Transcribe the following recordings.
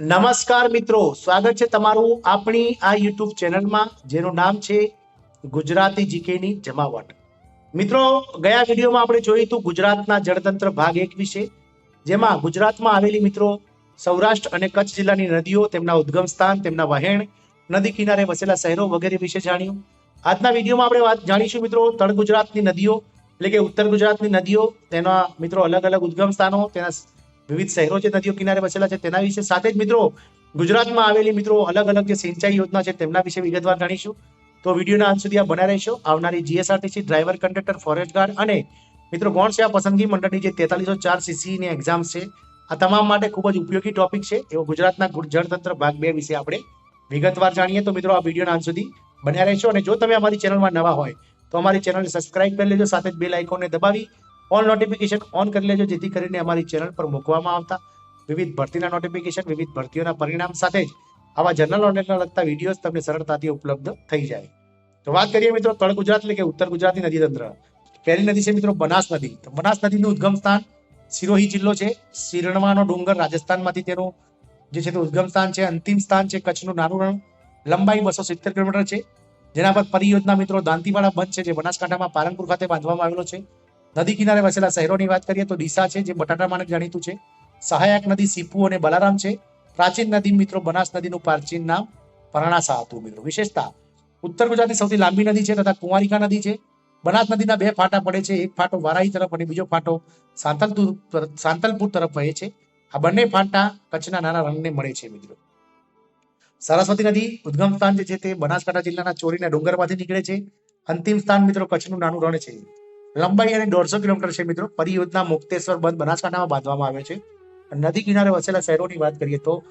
નમસ્કાર મિત્રો, સ્વાગત છે તમારું આપણી આ યુટ્યુબ ચેનલમાં, જેનું નામ છે ગુજરાતી જીકેની જમાવટ. મિત્રો, ગયા વિડીયોમાં આપણે જોયું હતું ગુજરાતના જળતંત્ર ભાગ એક વિશે, જેમાં ગુજરાતમાં આવેલી મિત્રો સૌરાષ્ટ્ર અને કચ્છ જિલ્લાની નદીઓ, તેમના ઉદ્ગમ સ્થાન, તેમના વહેણ, નદી કિનારે વસેલા શહેરો વગેરે વિશે જાણ્યું. આજના વિડીયોમાં આપણે વાત જાણીશું મિત્રો તળ ગુજરાતની નદીઓ, એટલે કે ઉત્તર ગુજરાતની નદીઓ, તેના મિત્રો અલગ અલગ ઉદ્ગમ સ્થાનો, તેના વિવિધ શહેરો જે નદીઓ કિનારે વસેલા છે, તેના વિશે સાથે જ મિત્રો ગુજરાતમાં આવેલી મિત્રો અલગ અલગ જે સિંચાઈ યોજના છે, તેમના વિશે વિગતવાર જાણીશું. તો વિડીયોના અંત સુધી આ બના રહેશો. આવનારી GSRTC driver, conductor, forest guard અને મિત્રો ગૌણ સેવા પસંદગી મંડળની જે તેતાલીસો ચાર સીસીની એક્ઝામ છે, આ તમામ માટે ખૂબ જ ઉપયોગી ટોપિક છે. એવો ગુજરાતના જળતંત્ર ભાગ બે વિશે આપણે વિગતવાર જાણીએ. તો મિત્રો આ વિડીયોના અંત સુધી બન્યા રહેશો. અને જો તમે અમારી ચેનલમાં નવા હોય, તો અમારી ચેનલને સબસ્ક્રાઇબ કરી લેજો. સાથે જ બેલ આઇકોનને દબાવી ઓલ નોટિફિકેશન ઓન કરી લેજો, જેથી કરીને અમારી ચેનલ પર મૂકવામાં આવતા વિવિધ ભરતીના નોટિફિકેશન વિવિધ ભરતીઓના પરિણામ સાથે જ આવા જનરલ નોલેજના લગતા વિડીયોઝ તમને સરળતાથી ઉપલબ્ધ થઈ જાય. તો વાત કરીએ મિત્રો તળ ગુજરાત એટલે કે ઉત્તર ગુજરાતની નદી તંત્ર. પહેલી નદી છે મિત્રો બનાસ નદી. તો બનાસ નદીનું ઉદ્ગમ સ્થાન સિરોહી જિલ્લો છે. શિરણવાનો ડુંગર રાજસ્થાનમાંથી તેનું જે છે તે ઉદ્ગમ સ્થાન છે. અંતિમ સ્થાન છે કચ્છનું નાનું રણ. લંબાઈ બસો સિત્તેર કિલોમીટર છે. જેના પર પરિયોજના મિત્રો દાંતીવાડા બંધ છે, જે બનાસકાંઠામાં પાલનપુર ખાતે બાંધવામાં આવેલો છે. નદી કિનારે વસેલા શહેરોની વાત કરીએ તો ડીસા છે, જે બટાટા માટે જાણીતું છે. સહાયક નદી સીપુ અને બલારામ છે. પ્રાચીન નદી મિત્રો, બનાસ નદીનું પ્રાચીન નામ પરણાસા હતું મિત્રો. વિશેષતા, ઉત્તર ગુજરાતની સૌથી લાંબી નદી છે તથા કુંવારિકા નદી છે. બનાસ નદીના બે ફાટા પડે છે. એક ફાટો વારાહી તરફ અને બીજો ફાટો સાંતલપુર સાંતલપુર તરફ વહે છે. આ બંને ફાટા કચ્છના નાના રણને મળે છે મિત્રો. સરસ્વતી નદી ઉદ્ગમ સ્થાન જે છે તે બનાસકાંઠા જિલ્લાના ચોરીના ડુંગરમાંથી નીકળે છે. અંતિમ સ્થાન મિત્રો કચ્છનું નાનું રણ છે. લંબાઈ અને દોઢસો કિલોમીટર છે મિત્રો. પરિયોજના મુક્તેશ્વર બંધ બનાસકાંઠામાં બાંધવામાં આવે છે. નદી કિનારે વસેલા શહેરોની વાત કરીએ તો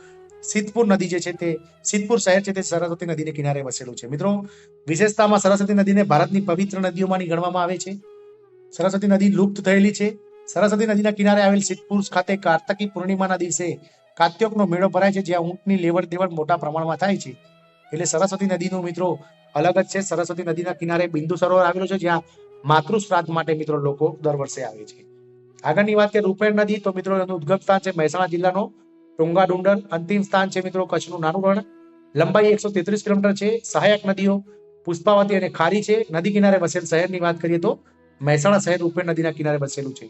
સિદ્ધપુર નદી જે છે તે, સિદ્ધપુર શહેર છે તે સરસ્વતી નદીને કિનારે વસેલું છે. મિત્રો, વિશેષતામાં સરસ્વતી નદીને ભારતની પવિત્ર નદીઓમાંની ગણવામાં આવે છે. સરસ્વતી નદી લુપ્ત થયેલી છે. સરસ્વતી નદીના કિનારે આવેલ સિદ્ધપુર ખાતે કાર્તકી પૂર્ણિમાના દિવસે કાત્યોકનો મેળો ભરાય છે, જ્યાં ઊંટની લેવડ દેવડ મોટા પ્રમાણમાં થાય છે. એટલે સરસ્વતી નદીનું મિત્રો અલગ જ છે. સરસ્વતી નદીના કિનારે બિંદુ સરોવર આવેલો છે, જ્યાં માતૃ શ્રાદ્ધ માટે મિત્રો લોકો દર વર્ષે આવે છે. આગળની વાત કરીએ રૂપેણ નદી, તો મિત્રો એનું ઉદ્ગમ સ્થાન છે મહેસાણા જિલ્લાનો ટુંગા ડુંડર અંતિમ સ્થાન છે મિત્રો કચ્છનું નાનું રણ લંબાઈ એકસો તેત્રીસ કિલોમીટર છે. સહાયક નદીઓ પુષ્પાવતી અને ખારી છે. નદી કિનારે વસેલ શહેરની વાત કરીએ તો મહેસાણા શહેર રૂપેણ નદીના કિનારે વસેલું છે.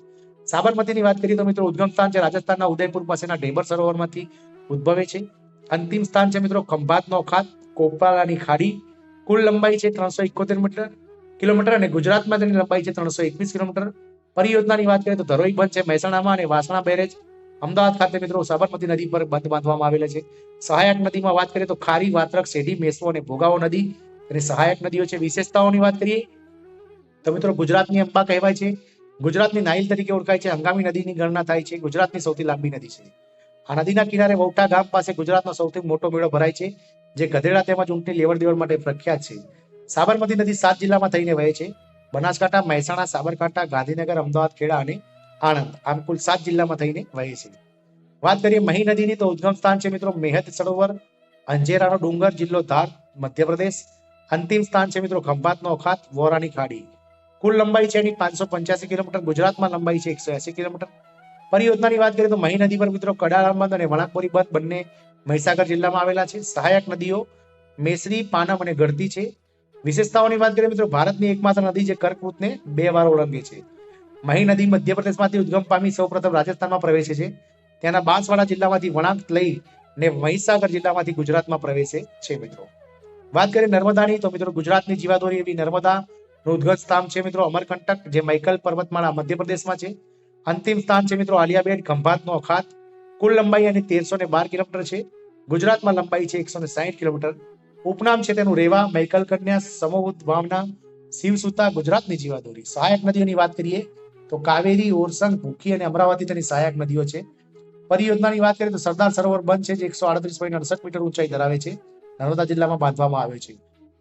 સાબરમતીની વાત કરીએ તો મિત્રો ઉદ્ગમ સ્થાન છે રાજસ્થાનના ઉદયપુર પાસેના ઢેબર સરોવરમાંથી ઉદ્ભવે છે. અંતિમ સ્થાન છે મિત્રો ખંભાતનો ખાત કોપાલાની ખાડી. કુલ લંબાઈ છે ત્રણસો એકોતેર મીટર. કિલોમીટર અને ગુજરાતમાં તેની લંબાઈ છે ત્રણસો એકવીસ કિલોમીટર. પરિયોજનાની વાત કરીએ તો ધરોઈ બંધ છે, મહેસાણામાં અને વાસણા બેરેજ. અમદાવાદ ખાતે મિત્રો સાબરમતી નદી પર બંધ બાંધવામાં આવેલા છે. સહાયક નદીમાં વાત કરીએ તો ખારી, વાત્રક, શેઢી, મેસો અને ભોગાવો નદી અને સહાયક નદીઓ છે. વિશેષતાઓની વાત કરીએ તો મિત્રો ગુજરાતની અંબા કહેવાય છે. ગુજરાતની નાઇલ તરીકે ઓળખાય છે. હંગામી નદીની ગણના થાય છે. ગુજરાતની સૌથી લાંબી નદી છે. આ નદીના કિનારે વૌટા ગામ પાસે ગુજરાતનો સૌથી મોટો મેળો ભરાય છે, જે ગધેડા તેમજ ઊંટની લેવડ દેવડ માટે પ્રખ્યાત છે. સાબરમતી નદી સાત જિલ્લામાં થઈને વહે છે. બનાસકાંઠા, મહેસાણા, સાબરકાંઠા, ગાંધીનગર, અમદાવાદ, ખેડા અને આણંદ આમ કુલ સાત જિલ્લામાં થઈને વહે છે. વાત કરીએ મહી નદીની તો ઉદ્ગમ સ્થાન છે મિત્રો મેહત સરોવર, અંજેરાનો ડુંગર જિલ્લો ધાર, મધ્યપ્રદેશ. અંતિમ સ્થાન છે મિત્રો ખંભાતનો અખાત, વોરાની ખાડી. કુલ લંબાઈ છે એની પાંચસો પંચ્યાસી કિલોમીટર, ગુજરાતમાં લંબાઈ છે એકસો એસી કિલોમીટર. પરિયોજનાની વાત કરીએ તો મહી નદી પર મિત્રો કડાળા બંધ અને વણાકબોરી બંધ બંને મહીસાગર જિલ્લામાં આવેલા છે. સહાયક નદીઓ મેસરી, પાનમ અને ગળતી છે. વિશેષતાઓની વાત કરીએ મિત્રો, ભારતની એકમાત્ર નદી જે કર્કવૃતને બે વાર ઓળંગે છે. મહી નદી મધ્યપ્રદેશમાંથી ઉદ્ગમ પામી સૌપ્રથમ રાજસ્થાનમાં પ્રવેશે છે. ત્યાંના બાંસવાડા જિલ્લામાંથી વણાંક લઈ ને મહીસાગર જિલ્લામાંથી ગુજરાતમાં પ્રવેશે છે મિત્રો. વાત કરીએ નર્મદાની, તો મિત્રો ગુજરાતની જીવાદોરી એવી નર્મદા નું ઉદ્ગત સ્થાન છે મિત્રો, અમરકંટક, જે મૈકલ પર્વતમાળા મધ્યપ્રદેશમાં છે. અંતિમ સ્થાન છે મિત્રો આલિયાબેટ, ખંભાતનો અખાત. કુલ લંબાઈ અને તેરસો ને બાર કિલોમીટર છે. ગુજરાતમાં લંબાઈ છે એકસો ને સાહીઠ કિલોમીટર. ઉપનામ છે તેનું રેવા, મૈકલ કન્યા સમોવુદ ભાવના શિવસુતા ગુજરાતની જીવાદોરી. સહાયક નદીઓની વાત કરીએ તો કાવેરી, ઓરસંગ, ભૂખી અને અમરાવતી તેની સહાયક નદીઓ છે. પરિયોજનાની વાત કરીએ તો સરદાર સરોવર બંધ છે, જે એકસો આડત્રીસ પોઈન્ટ અડસઠ મીટર ઊંચાઈ ધરાવે છે. નર્મદા જિલ્લામાં બાંધવામાં આવે છે.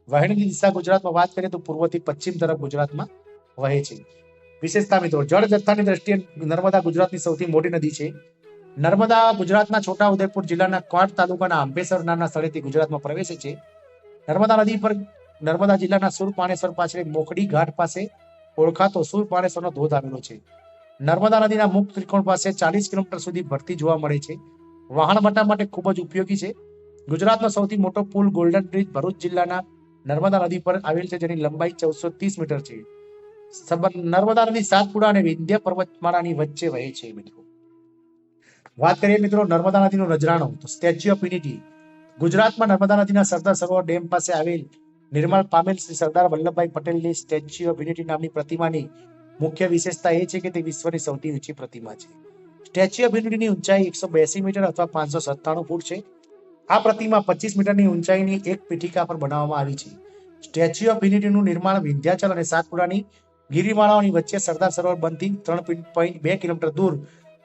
વહેણની દિશા ગુજરાતમાં વાત કરીએ તો પૂર્વથી પશ્ચિમ તરફ ગુજરાતમાં વહે છે. વિશેષતા મિત્રો, જળ જથ્થાની દ્રષ્ટિએ નર્મદા ગુજરાતની સૌથી મોટી નદી છે. નર્મદા ગુજરાતના છોટા ઉદેપુર જિલ્લાના ક્વાટ તાલુકાના આંબેસર નામના સ્થળેથી ગુજરાતમાં પ્રવેશે છે. નર્મદા નદી પર નર્મદા જિલ્લાના સુર પાણેશ્વર પાસે મોખડી ઘાટ પાસે ઓળખાતો સુર પાણેશ્વરનો ધોધ આવેલો છે. નર્મદા નદીના મુખ ત્રિકોણ પાસે ચાલીસ કિલોમીટર સુધી ભરતી જોવા મળે છે. વાહન માટે માટે ખૂબ જ ઉપયોગી છે. ગુજરાતનો સૌથી મોટો પુલ ગોલ્ડન બ્રિજ ભરૂચ જિલ્લાના નર્મદા નદી પર આવેલ છે, જેની લંબાઈ ચૌદસો ત્રીસ મીટર છે. નર્મદા નદી સાતપુડા અને વિંધ્ય પર્વતમાળાની વચ્ચે વહે છે, મિત્રો. વાત કરીએ મિત્રો નર્મદા નદીનું નજરાણું તો સ્ટેચ્યુ ઓફ યુનિટી. ગુજરાતમાં નર્મદા નદીના સરદાર સરોવર ડેમ પાસે આવેલ નિર્માણ પામેલ શ્રી સરદાર વલ્લભભાઈ પટેલની સ્ટેચ્યુ ઓફ યુનિટી નામની પ્રતિમાની મુખ્ય વિશેષતા એ છે કે તે વિશ્વની સૌથી ઊંચી પ્રતિમા છે. સ્ટેચ્યુ ઓફ યુનિટીની ઊંચાઈ એકસો બેસી મીટર અથવા પાંચસો સત્તાણું ફૂટ છે. આ પ્રતિમા પચીસ મીટરની ઊંચાઈની એક પીઠિકા પર બનાવવામાં આવી છે. સ્ટેચ્યુ ઓફ યુનિટીનું નિર્માણ વિંધ્યાચલ અને સાતપુરાની ગિરિમાળાઓની વચ્ચે સરદાર સરોવર બંધથી ત્રણ પોઈન્ટ બે કિલોમીટર દૂર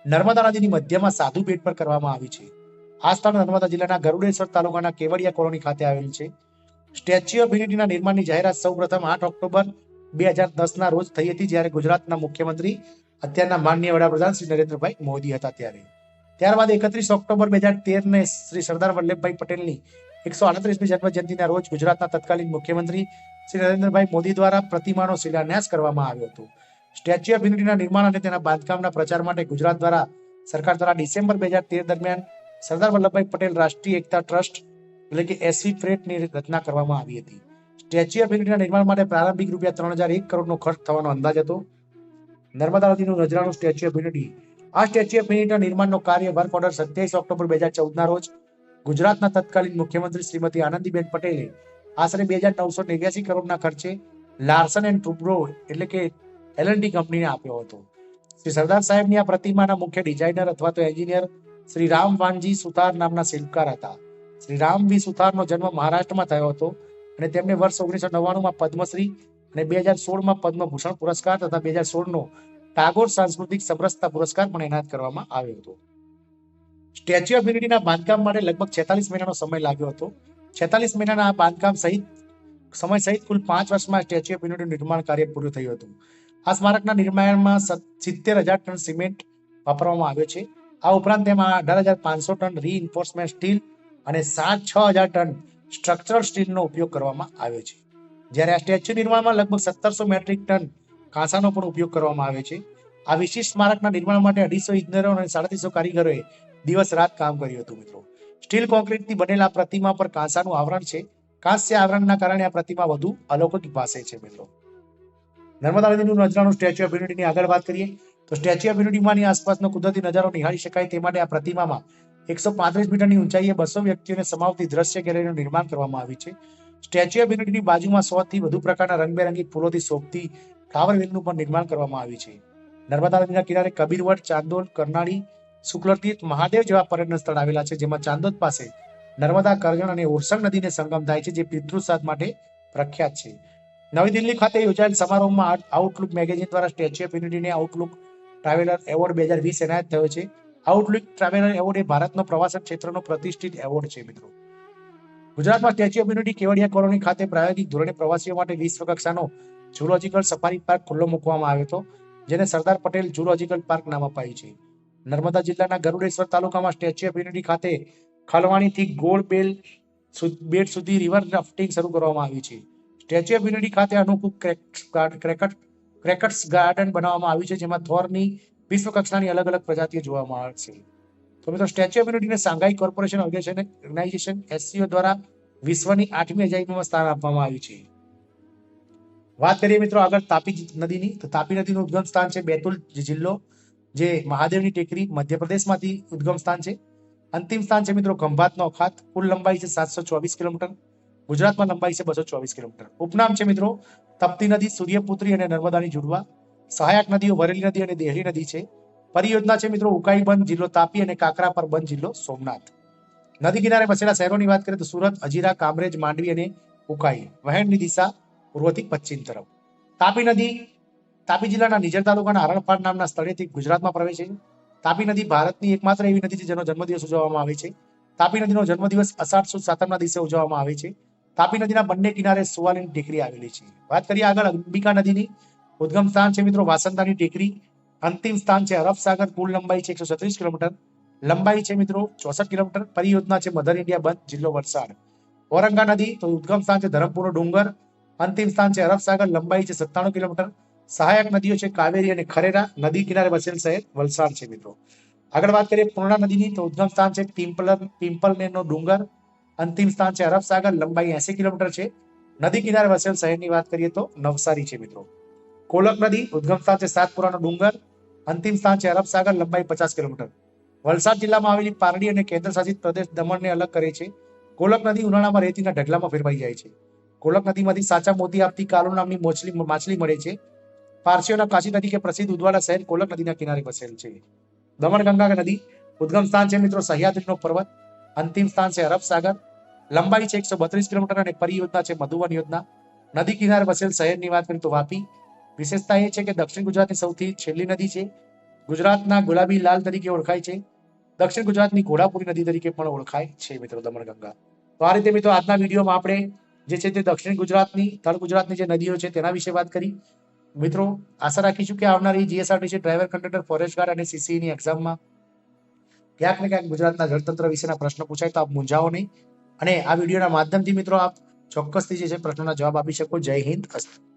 નર્મદા નદીની મધ્યમાં સાધુ બેટ પર કરવામાં આવી છે. આ સ્થળ નર્મદા જિલ્લાના ગરુડેશ્વર તાલુકાના કેવડિયા કોલોની ખાતે આવેલ છે. સ્ટેચ્યુ ઓફ યુનિટીના નિર્માણની જાહેરાત સૌપ્રથમ આઠ ઓક્ટોબર બે હજાર દસના રોજ થઈ હતી, જ્યારે ગુજરાતના મુખ્યમંત્રી, અત્યારના માનનીય વડાપ્રધાન શ્રી નરેન્દ્રભાઈ મોદી હતા ત્યારે. ત્યારબાદ એકત્રીસ ઓક્ટોબર બે હજાર તેર ને શ્રી સરદાર વલ્લભભાઈ પટેલની એકસો આડત્રીસમી જન્મ જયંતિના રોજ ગુજરાતના તત્કાલીન મુખ્યમંત્રી શ્રી નરેન્દ્રભાઈ મોદી દ્વારા પ્રતિમાનો શિલાન્યાસ કરવામાં આવ્યો હતો. સ્ટેચ્યુ ઓફ યુનિટીના નિર્માણ અને તેના બાંધકામના પ્રચાર માટે ગુજરાત દ્વારા સરકાર દ્વારા ડિસેમ્બર બે હજાર તેર દરમિયાન સરદાર વલ્લભભાઈ પટેલ રાષ્ટ્રીય એકતા ટ્રસ્ટ એટલે કે એસવી ફ્રેટની રચના કરવામાં આવી હતી. સ્ટેચ્યુ ઓફ યુનિટીના નિર્માણ માટે પ્રારંભિક રૂપિયા ત્રણ હજાર એક કરોડનો ખર્ચ થવાનો અંદાજ હતો. નર્મદા નદીનું નજરાનું સ્ટેચ્યુ ઓફ યુનિટી. આ સ્ટેચ્યુ ઓફ યુનિટીના નિર્માણનો કાર્ય વર્ક ઓર્ડર સત્યાવીસ ઓક્ટોબર બે હજાર ચૌદના રોજ ગુજરાતના તત્કાલીન મુખ્યમંત્રી શ્રીમતી આનંદીબેન પટેલે આશરે બે હજાર નવસો નેવ્યાસી કરોડના ખર્ચે લાર્સન એન્ડ ટ્રુબ્રો એટલે કે એલએનડી કંપનીને આપ્યો હતો. શ્રી સરદાર સાહેબની આ પ્રતિમાના મુખ્ય ડિઝાઇનર અથવા તો એન્જિનિયર શ્રી રામ વાનજી સુતાર નામના શિલ્પકાર હતા. શ્રી રામ વી સુથારનો જન્મ મહારાષ્ટ્રમાં થયો હતો અને તેમને વર્ષ ઓગણીસો નવ્વાણુંમાં પદ્મશ્રી અને બે હજાર સોળમાં પદ્મભૂષણ પુરસ્કાર તથા બે હજાર સોળનો ટાગોર સાંસ્કૃતિક સમરસતા પુરસ્કાર પણ એનાયત કરવામાં આવ્યો હતો. સ્ટેચ્યુ ઓફ યુનિટીના બાંધકામ માટે લગભગ છેતાલીસ મહિનાનો સમય લાગ્યો હતો. છેતાલીસ મહિનાના આ બાંધકામ સહિત, સમય સહિત કુલ પાંચ વર્ષમાં સ્ટેચ્યુ ઓફ યુનિટીનું નિર્માણ કાર્ય પૂરું થયું હતું. આ સ્મારકના નિર્માણમાં સિત્તેર હજાર ટન સિમેન્ટ વાપરવામાં આવ્યો છે. આ ઉપરાંત તેમાં અઢાર હજાર પાંચસો ટન રીઇન્ફોર્સમેન્ટ સ્ટીલ અને સાત, છ હજાર ટન સ્ટ્રક્ચરલ સ્ટીલનો ઉપયોગ કરવામાં આવ્યો છે. જ્યારે આ સ્ટેચ્યુ નિર્માણમાં લગભગ સત્તરસો મેટ્રિક ટન કાંસાનો પણ ઉપયોગ કરવામાં આવે છે. આ વિશિષ્ટ સ્મારકના નિર્માણ માટે અઢીસો ઇજનેરો અને સાડત્રીસો કારીગરોએ દિવસ રાત કામ કર્યું હતું મિત્રો. સ્ટીલ કોન્ક્રીટથી બનેલા પ્રતિમા પર કાંસાનું આવરણ છે. કાંસ્ય આવરણના કારણે આ પ્રતિમા વધુ અલૌકિક ભાસે છે મિત્રો. નર્મદા નદીનું નજરાનું સ્ટેચ્યુ ઓફ યુનિટીની આગળ વાત કરીએ, તો સ્ટેચ્યુ ઓફ યુનિટીમાંની આસપાસનો કુદરતી નજારો નિહાળી શકાય તે માટે આ પ્રતિમામાં એકસો પાંત્રીસ મીટરની ઊંચાઈએ બસો વ્યક્તિઓને સમાવતી દ્રશ્ય ગેલેરીનું નિર્માણ કરવામાં આવ્યું છે. સ્ટેચ્યુ ઓફ યુનિટીની બાજુમાં સો થી વધુ પ્રકારના રંગબેરંગી ફૂલોથી શોભતી ફ્લાવર વેલનું પણ નિર્માણ કરવામાં આવ્યું છે. નર્મદા નદીના કિનારે કબીરવટ, ચાંદોલ કરનાળી શુક્લતીર્થ, મહાદેવ જેવા પર્યટન સ્થળ આવેલા છે, જેમાં ચાંદોદ પાસે નર્મદા કરજણ અને ઓરસંગ નદીને સંગમ થાય છે, જે પિતૃસાદ માટે પ્રખ્યાત છે. નવી દિલ્હી ખાતે યોજાયેલ સમારોહમાં આઉટલુક મેગેઝિન દ્વારા સ્ટેચ્યુ ઓફ યુનિટીને આઉટલુક ટ્રાવેલર એવોર્ડ બે હજાર વીસ એનાયત થયો છે. આઉટલુક ટ્રાવેલર એવોર્ડ એ ભારતનો પ્રવાસન ક્ષેત્રનો પ્રતિષ્ઠિત એવોર્ડ છે, મિત્રો. ગુજરાતમાં statue of unity Kevadia colony ખાતે પ્રાયોગિક ધોરણે પ્રવાસીઓ માટે વિશ્વ કક્ષાનો ઝુલોજિકલ સફારી પાર્ક ખુલ્લો મૂકવામાં આવ્યો હતો, જેને સરદાર પટેલ ઝુલોજિકલ પાર્ક નામ અપાયું છે. નર્મદા જિલ્લાના ગરુડેશ્વર તાલુકામાં સ્ટેચ્યુ ઓફ યુનિટી ખાતે ખલવાણીથી ગોળ બેલ બેટ સુધી રિવર રાફ્ટિંગ શરૂ કરવામાં આવ્યું છે. સ્ટેચ્યુ ઓફ યુનિટી ખાતે અનુકૂળ ક્રેકટ ક્રેકટ્સ ગાર્ડન બનાવવામાં આવ્યું છે, જેમાં થોરની વિશ્વ કક્ષાની અલગ અલગ પ્રજાતિઓ જોવામાં આવે છે. તો મિત્રો, સ્ટેચ્યુ ઓફ યુનિટીને સાંઘાઈ કોર્પોરેશન ઓર્ગેનાઇઝેશન એસસીઓ દ્વારા વિશ્વની આઠમી અજાયબીમાં સ્થાન આપવામાં આવ્યું છે. વાત કરીએ મિત્રો આગળ તાપી નદીની. તો તાપી નદીનું ઉદ્ગમ સ્થાન છે બેતુલ જિલ્લો, જે મહાદેવની ટેકરી મધ્યપ્રદેશમાંથી ઉદ્ગમ સ્થાન છે. અંતિમ સ્થાન છે મિત્રો ખંભાતનો અખાત. કુલ લંબાઈ છે સાતસો ચોવીસ કિલોમીટર. ગુજરાતમાં લંબાઈ છે બસો ચોવીસ કિલોમીટર. ઉપનામ છે મિત્રો, તપતી નદી, સૂર્યપુત્રી અને નર્મદાની જુડવા. સહાયક નદીઓ વરેલી નદી અને દેહરી નદી છે. પરિયોજના છે મિત્રો, ઉકાઈ બંધ જિલ્લો તાપી અને કાકરા પર બંધ જિલ્લો સોમનાથ. નદી કિનારે વસેલા શહેરોની વાત કરીએ તો સુરત, અજીરા, કામરેજ, માંડવી અને ઉકાઈ. વહેણની દિશા પૂર્વથી પશ્ચિમ તરફ. તાપી નદી, તાપી જિલ્લાના નિઝર તાલુકાના હરણપાડ નામના સ્થળેથી ગુજરાતમાં પ્રવેશે છે. તાપી નદી ભારતની એકમાત્ર એવી નદી છે જેનો જન્મદિવસ ઉજવવામાં આવે છે. તાપી નદીનો જન્મદિવસ અષાઢ સુદ સાતમના દિવસે ઉજવવામાં આવે છે. તાપી નદીના બંને કિનારે સુવાલીની ટેકરી આવેલી છે. વાત કરીએ આગળ અંબિકા નદીની. ઉદ્ગમ સ્થાન છે મિત્રો વાસંદાની ટેકરી. અંતિમ સ્થાન છે અરબ સાગર કુલ લંબાઈ છે એકસો છત્રીસ કિલોમીટર. લંબાઈ છે મિત્રો ચોસઠ કિલોમીટર. પરિયોજના છે મધર ઇન્ડિયા બંધ, જિલ્લો વલસાડ. ઓરંગા નદી તો ઉદ્ગમ સ્થાન છે ધરમપુરનો ડુંગર. અંતિમ સ્થાન છે અરબ સાગર લંબાઈ છે સત્તાણું કિલોમીટર. સહાયક નદીઓ છે કાવેરી અને ખરેરા. નદી કિનારે વસેલ શહેર વલસાડ છે મિત્રો. આગળ વાત કરીએ પૂર્ણા નદીની તો ઉદ્ગમ સ્થાન છે પિંપલ પિંપલનેરનો ડુંગર. અંતિમ સ્થાન છે અરબ સાગર, લંબાઈ એસી કિલોમીટર છે. નદી કિનારે વસેલ શહેરની વાત કરીએ તો નવસારી છે મિત્રો. કોલક નદી ઉદ્ગમ સ્થાન છે સાતપુરાનો ડુંગર. અંતિમ સ્થાન છે અરબ સાગર, લંબાઈ પચાસ કિલોમીટર. વલસાડ જિલ્લામાં આવેલી પારડી અને કેન્દ્ર શાસિત પ્રદેશ દમણને અલગ કરે છે. કોલક નદી ઉનાળામાં રેતીના ઢગલામાં ફેરવાઈ જાય છે. કોલક નદીમાંથી સાચા મોતી આપતી કાલુ નામની મોછલી, માછલી મળે છે. પારસીઓના કાશી તરીકે પ્રસિદ્ધ ઉદવાડા શહેર કોલક નદીના કિનારે વસેલ છે. દમણ ગંગા નદી ઉદ્ગમ સ્થાન છે મિત્રો સહ્યાદ્રીનો પર્વત. અંતિમ સ્થાન છે અરબ સાગર. લંબાઈ છે એકસો બત્રીસ કિલોમીટર અને પરિયોજના છે મધુવન યોજના. નદી કિનારે વસેલ શહેરની વાત કરીએ તો વાપી. વિશેષતા એ છે કે દક્ષિણ ગુજરાતની સૌથી છેલ્લી નદી છે. ગુજરાતના ગુલાબી લાલ તરીકે ઓળખાય છે. દક્ષિણ ગુજરાતની ઘોડાપુરી નદી તરીકે પણ ઓળખાય છે મિત્રો દમણગંગા તો આ રીતે મિત્રો આજના વિડીયોમાં આપણે જે છે તે દક્ષિણ ગુજરાતની, તળ ગુજરાતની જે નદીઓ છે તેના વિશે વાત કરી. મિત્રો, આશા રાખીશું કે આવનારી GSRTC driver conductor forest guard અને સીસીની એક્ઝામમાં ક્યાંક ને ક્યાંક ગુજરાતના જળતંત્ર વિશેના પ્રશ્નો પૂછાય તો આપ મૂંઝાવો નહીં. અને આ વિડીયોના માધ્યમથી મિત્રો આપ ચોક્કસથી જે છે પ્રશ્નોના જવાબ આપી શકો. જય હિન્દ. અસ્તુ